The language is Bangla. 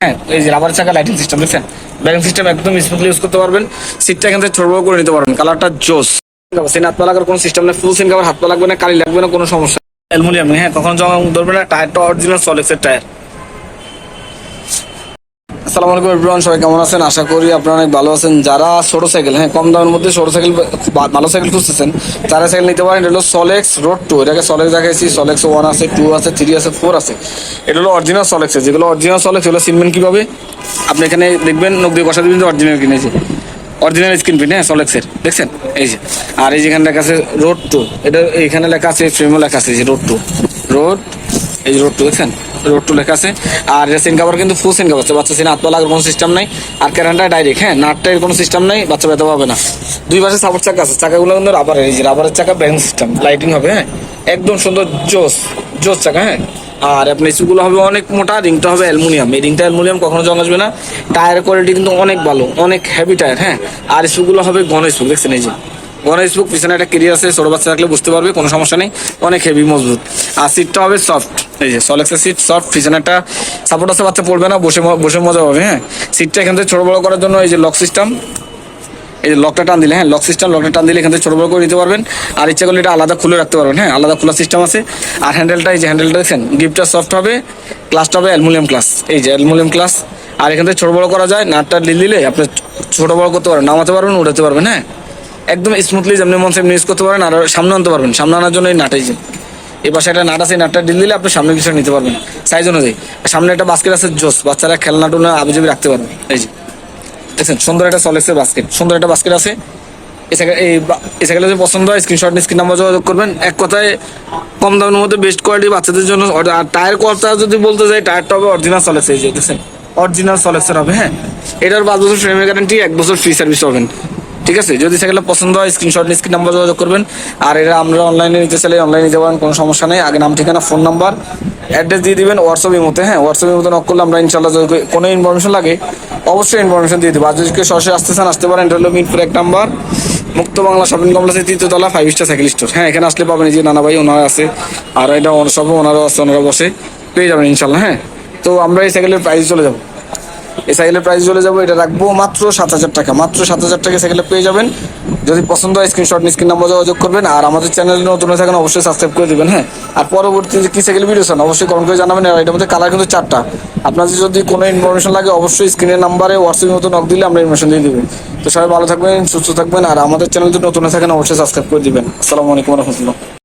হ্যাঁ এই যে লাইটিং সিস্টেম দেখছেন? সিস্টেম একদম ইউজ করতে পারবেন। থেকে করে নিতে পারবেন। কালারটা লাগার কোনো সিস্টেম নেই ফুল হাত পা লাগবে না, কালি লাগবে না, কোনো সমস্যা অ্যালুমিনিয়াম হ্যাঁ কখনো জমা ধরবে না টায়ারটা অরিজিনাল সলিক্সের টায়ার আসসালামু আলাইকুম এভরিওয়ান সবাই কেমন আছেন? আশা করি আপনারা অনেক ভালো আছেন। যারা ছোট সাইকেল হ্যাঁ কম দামের মধ্যে ছোট সাইকেল ভালো সাইকেল খুঁজতেছেন, তারা সাইকেল নিতে পারেন। এটা হলো সলেক্স রোড টু এটাকে সলেক্স দেখাইছি। সলেক্স ওয়ান আছে টু আছে থ্রি আছে ফোর আছে। এটা হলো অরিজিনাল সলেক্স যেগুলো অরিজিনাল সলেক্স এগুলো চিনবেন কীভাবে? আপনি এখানে দেখবেন দিয়ে বসা দিবেন অরিজিনাল কিনেছে অরিজিনাল স্ক্রিন প্রিন্ট হ্যাঁ সলেক্সের দেখছেন? এই যে। আর এই যেখানে লেখা আছে রোড টু এটা এইখানে লেখা আছে ফ্রেমও লেখা আছে যে রোড টু রোড এই রোড টু দেখছেন? রোড টু লেখা আছে। আর সিন কাভার কিন্তু ফুল সিন কাভার বাচ্চা সিন হাত লাগার কোনো সিস্টেম নাই। আর ক্যারেন্টা ডাইরেক্ট হ্যাঁ নাটটার কোনো সিস্টেম নাই, বাচ্চা ব্যথা পাবে না। দুই পাশে সাপোর্ট চাকা আছে। চাকাগুলো কিন্তু রাবারের এই যে রাবারের চাকা ব্যাং সিস্টেম লাইটিং হবে হ্যাঁ। একদম সুন্দর জোস জোস চাকা হ্যাঁ। আর আপনার ইস্যুগুলো হবে অনেক মোটা, রিংটা হবে অ্যালুমিনিয়াম। এই রিংটা অ্যালুমিনিয়াম কখনো জং আসবে না। টায়ার কোয়ালিটি কিন্তু অনেক ভালো, অনেক হেভি টায়ার হ্যাঁ। আর ইস্যুগুলো হবে গণ ইস্যু দেখছেন এই যে। গণেশ বুক পিছনে একটা কেরিয়ার আছে, ছোট বাচ্চা থাকলে বুঝতে পারবে, কোনো সমস্যা নেই। অনেক হেভি মজবুত। আর সিটটা হবে সফট এই যে সলেক্সের সিট সফট পিছনে একটা সাপোর্ট আছে, বাচ্চা পড়বে না, বসে বসে মজা হবে হ্যাঁ? সিটটা এখান থেকে ছোট বড় করার জন্য এই যে লক সিস্টেম এই যে লকটা টান দিলে হ্যাঁ? লক সিস্টেম লকটা টান দিলে এখান থেকে ছোট বড় করে নিতে পারবেন। আর ইচ্ছা করলে এটা আলাদা খুলে রাখতে পারবেন হ্যাঁ? আলাদা খোলা সিস্টেম আছে। আর হ্যান্ডেলটা এই যে হ্যান্ডেলটা দেখছেন গিফটটা সফট হবে ক্লাসটা হবে অ্যালুমিনিয়াম ক্লাস এই যে অ্যালুমিনিয়াম ক্লাস আর এখান থেকে ছোট বড় করা যায়, নাটটা দিলে আপনি ছোট বড় করতে পারবেন, নামাতে পারবেন, উঠাতে পারবেন হ্যাঁ? একদম স্মুথলি যেমনি মন সেমনি ইউজ করতে পারেন, আর সামনে আনতে পারবেন। সামনে আনার জন্য এই নাটাই এই পাশে একটা নাট আছে নাটটা ডিল দিলে আপনি সামনে কিছু নিতে পারবেন। সাইজ অনুযায়ী। সামনে একটা বাস্কেট আছে জোস, বাচ্চারা খেলনা টুনা আবিজাবি রাখতে পারবে। এই যে। দেখছেন? সুন্দর একটা সলেক্সের বাস্কেট সুন্দর একটা বাস্কেট আছে। এই সাইকেল যদি পছন্দ হয় স্ক্রিনশট নিয়ে স্ক্রিন নাম্বার যোগাযোগ করবেন। এক কথায়, কম দামের মধ্যে বেস্ট কোয়ালিটি বাচ্চাদের জন্য আর টায়ার কথা যদি বলতে যাই টায়ারটা হবে অরিজিনাল সলেক্স এই যে, দেখছেন? অরিজিনাল সলেক্সের হবে হ্যাঁ? এটার পাঁচ বছর ফ্রেমের গ্যারান্টি এক বছর ফ্রি সার্ভিস পাবেন। ঠিক আছে? যদি সাইকেলটা পছন্দ হয় স্ক্রিনশট স্ক্রিন নাম্বার যোগাযোগ করবেন। আর এটা আমরা অনলাইনে নিতে চাইলে অনলাইনে নিতে পারেন কোনো সমস্যা নেই। আগে নাম, ঠিকানা ফোন নাম্বার অ্যাড্রেস দিয়ে দিবেন হোয়াটসঅ্যাপ ইমোতে হ্যাঁ? হোয়াটসঅ্যাপ ইমোতে নক করলে আমরা ইনশাল্লাহ যদি কোনো ইনফরমেশন লাগে, অবশ্যই ইনফরমেশন দিয়ে দেবো। আর যদি কেউ সরাসরি আসতে চান, আসতে পারেন। এটা হলো মিরপুর এক নাম্বার, মুক্ত বাংলা শপিং কমপ্লেক্সের তৃতীয়তলা ফাইভ স্টার সাইকেল স্টোর হ্যাঁ এখানে আসলে পাবেন যে নানা ভাই ওনারা আছে। আর এটা সব ওনারাও আছে, ওনারা বসে পেয়ে যাবেন ইনশাল্লাহ হ্যাঁ? তো আমরা এই সাইকেলের প্রাইস চলে যাব। এই সাইকেলের প্রাইস চলে যাব, এটা রাখব মাত্র সাত হাজার টাকা। মাত্র সাত হাজার টাকা সাইকেলে পেয়ে যাবেন। যদি পছন্দ হয় স্ক্রিনশট স্ক্রিন নাম্বার যোগাযোগ করবেন। আর আমাদের চ্যানেলে নতুন হয়ে থাকেন, অবশ্যই সাবস্ক্রাইব করে দিবেন হ্যাঁ? আর পরবর্তী কি সাইকেল ভিডিও চান অবশ্যই কমেন্ট করে জানাবেন। আর এটার মধ্যে কালার কিন্তু চারটা। আপনার যদি কোনো ইনফরমেশন লাগে, অবশ্যই স্ক্রিনের নাম্বারে হোয়াটসঅ্যাপের মতো নক দিলে আমরা ইনফরমেশন দিয়ে দেবেন। তো সবাই ভালো থাকবেন, সুস্থ থাকবেন। আর আমাদের চ্যানেল যদি নতুন হয়ে থাকেন, অবশ্যই সাবস্ক্রাইব করে দিবেন। আসসালামু আলাইকুম রহমতুল্লাহ।